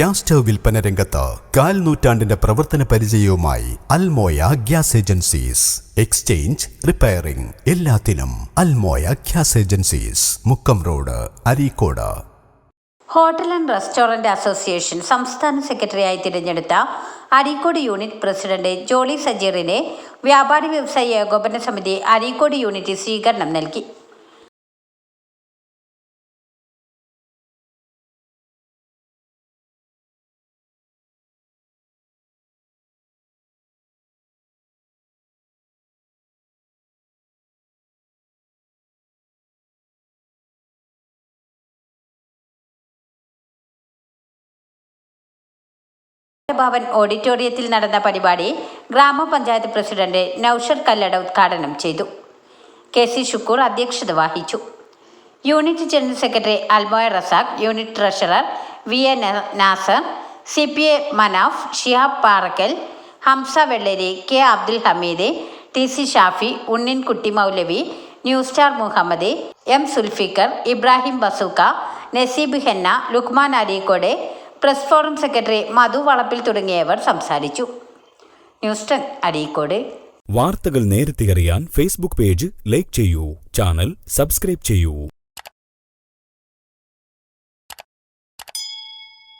Gas stove വിൽപ്പന രംഗത്ത് കാൽ നൂറ്റാണ്ടിന്റെ പ്രവർത്തന പരിചയവുമായി Almoya gas agencies. Exchange repairing എല്ലാത്തിനും Almoya gas agencies. Mukkam road Areekode. Hotel and restaurant association സംസ്ഥാന സെക്രട്ടറിയായി തിരഞ്ഞെടുത്ത അരീക്കോട് യൂണിറ്റ് പ്രസിഡന്റ് ജോളി സജീറിനെ വ്യാപാരി വ്യവസായ ഏകോപന സമിതി അരീക്കോട് യൂണിറ്റ് സ്വീകരണം നൽകി. ഭവൻ ഓഡിറ്റോറിയത്തിൽ നടന്ന പരിപാടി ഗ്രാമപഞ്ചായത്ത് പ്രസിഡന്റ് നൌഷർ കല്ലട ഉദ്ഘാടനം ചെയ്തു. കെ സി ഷുക്കൂർ അധ്യക്ഷത വഹിച്ചു. Unit general secretary Almoya Razak unit treasurer V A Nasar C P A Manaf Shihab Parakkal Hamza Velleri K Abdul Hameed T C Shafi Unninkutty Moulavi new star Muhammed M Zulfikar Ibrahim bazooka Naseeb Henna Lukman Areekode press forum secretary Madhu Valappil തുടങ്ങിയവർ സംസാരിച്ചു. News ten Areekode വാർത്തകൾ നേരത്തെ അറിയാൻ Facebook page like ചെയ്യൂ. Channel subscribe ചെയ്യൂ.